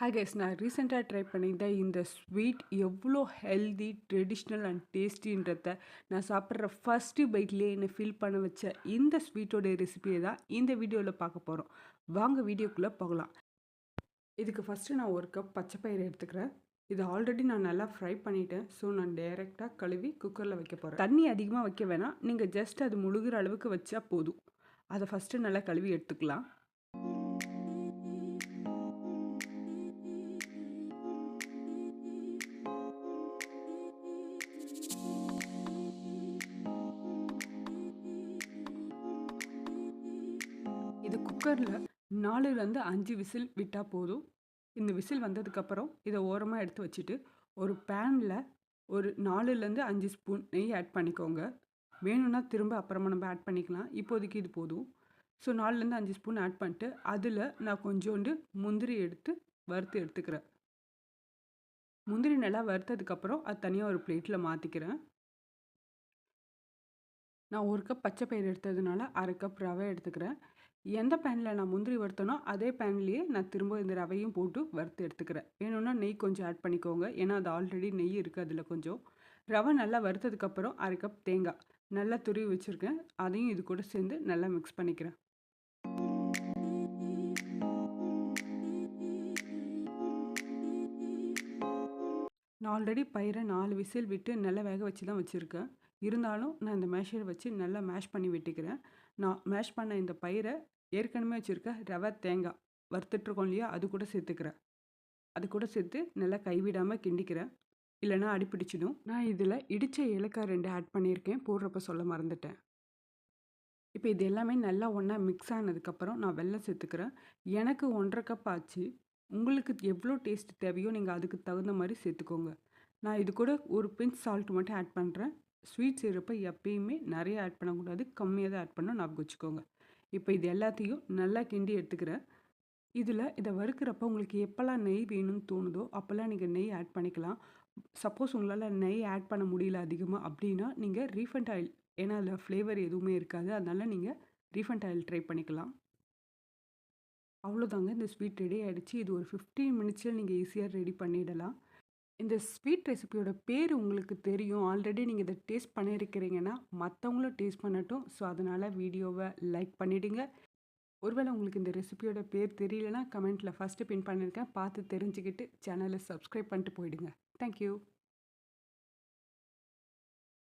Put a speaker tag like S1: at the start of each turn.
S1: Hi guys நான் ரீசெண்டாக try பண்ணியிருந்த இந்த ஸ்வீட் எவ்வளோ ஹெல்தி ட்ரெடிஷ்னல் அண்ட் டேஸ்டின்றத நான் சாப்பிட்ற ஃபஸ்ட்டு பைட்லேயே என்னை ஃபீல் பண்ண வச்ச இந்த ஸ்வீட்டோடைய ரெசிபியை தான் இந்த வீடியோவில் பார்க்க போகிறோம் வாங்க வீடியோக்குள்ளே போகலாம். இதுக்கு ஃபஸ்ட்டு நான் ஒரு கப் பச்சை பயிறு எடுத்துக்கிறேன். இது ஆல்ரெடி நான் நல்லா ஃப்ரை பண்ணிவிட்டேன் ஸோ நான் டைரெக்டாக கழுவி குக்கரில் வைக்க போகிறேன் தண்ணி அதிகமாக வைக்க வேணாம். நீங்கள் ஜஸ்ட் அது முழுகிற அளவுக்கு வச்சா போதும். அதை ஃபஸ்ட்டு நல்லா கழுவி எடுத்துக்கலாம். இது குக்கரில் நாலுலேருந்து அஞ்சு விசில் விட்டால் போதும். இந்த விசில் வந்ததுக்கப்புறம் இதை ஓரமாக எடுத்து வச்சுட்டு ஒரு பேனில் ஒரு நாலுலேருந்து அஞ்சு ஸ்பூன் நெய் ஆட் பண்ணிக்கோங்க. வேணும்னா திரும்ப அப்புறமா நம்ம ஆட் பண்ணிக்கலாம். இப்போதைக்கு இது போதும். ஸோ நாலுலேருந்து அஞ்சு ஸ்பூன் ஆட் பண்ணிட்டு அதில் நான் கொஞ்சோண்டு முந்திரி எடுத்து வறுத்து எடுத்துக்கிறேன். முந்திரி நல்லா வறுத்ததுக்கப்புறம் அது தனியாக ஒரு பிளேட்டில் மாற்றிக்கிறேன் நான் ஒரு கப் பச்சை பயிர் எடுத்ததுனால அரை கப் ரவை எடுத்துக்கிறேன். எந்த பேனில் நான் முந்திரி வறுத்தனோ அதே பேன்லேயே நான் திரும்ப இந்த ரவையும் போட்டு வறுத்து எடுத்துக்கிறேன். வேணும்னா நெய் கொஞ்சம் ஆட் பண்ணிக்கோங்க. ஏன்னா அது ஆல்ரெடி நெய் இருக்குது அதில் கொஞ்சம். ரவை நல்லா வறுத்ததுக்கப்புறம் அரை கப் தேங்காய். நல்லா துருவி வச்சுருக்கேன். அதையும் இது கூட சேர்ந்து நல்லா மிக்ஸ் பண்ணிக்கிறேன். நான் ஆல்ரெடி பயிரை நாலு விசில் விட்டு நல்லா வேக வச்சு தான் வச்சுருக்கேன். இருந்தாலும் நான் இந்த மேஷரை வச்சு நல்லா மேஷ் பண்ணி விட்டுக்கிறேன். நான் மேஷ் பண்ண இந்த பயிரை ஏற்கனவே வச்சுருக்க ரவை தேங்காய் வறுத்துட்ருக்கோம் இல்லையா அது கூட சேர்த்துக்கிறேன். அது கூட சேர்த்து நல்லா கைவிடாமல் கிண்டிக்கிறேன். இல்லைனா அடிப்பிடிச்சிடும் நான் இதில் இடித்த ஏலக்காய் ரெண்டு ஆட் பண்ணியிருக்கேன். போடுறப்ப சொல்ல மறந்துட்டேன். இப்போ இது எல்லாமே நல்லா ஒன்றா மிக்ஸ் ஆனதுக்கப்புறம் நான் வெள்ளம் சேர்த்துக்கிறேன். எனக்கு ஒன்றரை கப் ஆச்சு. உங்களுக்கு எவ்வளோ டேஸ்ட் தேவையோ நீங்கள் அதுக்கு தகுந்த மாதிரி சேர்த்துக்கோங்க. நான் இது கூட ஒரு பிஞ்ச் சால்ட் மட்டும் ஆட் பண்ணுறேன் ஸ்வீட் செய்கிறப்ப எப்பயுமே நிறைய ஆட் பண்ணக்கூடாது. கம்மியாக தான் ஆட் பண்ண ஞாபகம் வச்சுக்கோங்க. இப்போ இது எல்லாத்தையும் நல்லா கிண்டி எடுத்துக்கிறேன். இதில் இதை வறுக்கிறப்ப உங்களுக்கு எப்போல்லாம் நெய் வேணும்னு தோணுதோ அப்போல்லாம் நீங்கள் நெய் ஆட் பண்ணிக்கலாம். சப்போஸ் உங்களால் நெய் ஆட் பண்ண முடியல அதிகமாக அப்படின்னா நீங்கள் ரீஃபண்ட் ஆயில் ஏன்னா அதில் ஃப்ளேவர் எதுவுமே இருக்காது. அதனால் நீங்கள் ரீஃபண்ட் ஆயில் ட்ரை பண்ணிக்கலாம். அவ்வளோதாங்க இந்த ஸ்வீட் ரெடி ஆகிடுச்சு இது ஒரு ஃபிஃப்டீன் மினிட்ஸில் நீங்கள் ஈஸியாக ரெடி பண்ணிடலாம். இந்த ஸ்வீட் ரெசிபியோட பேர் உங்களுக்கு தெரியும். ஆல்ரெடி நீங்கள் இதை டேஸ்ட் பண்ணியிருக்கிறீங்கன்னா மற்றவங்களும் டேஸ்ட் பண்ணட்டும். ஸோ அதனால் வீடியோவை லைக் பண்ணிவிடுங்க ஒருவேளை உங்களுக்கு இந்த ரெசிபியோட பேர் தெரியலனா கமெண்ட்டில் ஃபஸ்ட்டு பின் பண்ணியிருக்கேன் பார்த்து தெரிஞ்சுக்கிட்டு சேனலை சப்ஸ்கிரைப் பண்ணிட்டு போயிடுங்க. தேங்க்யூ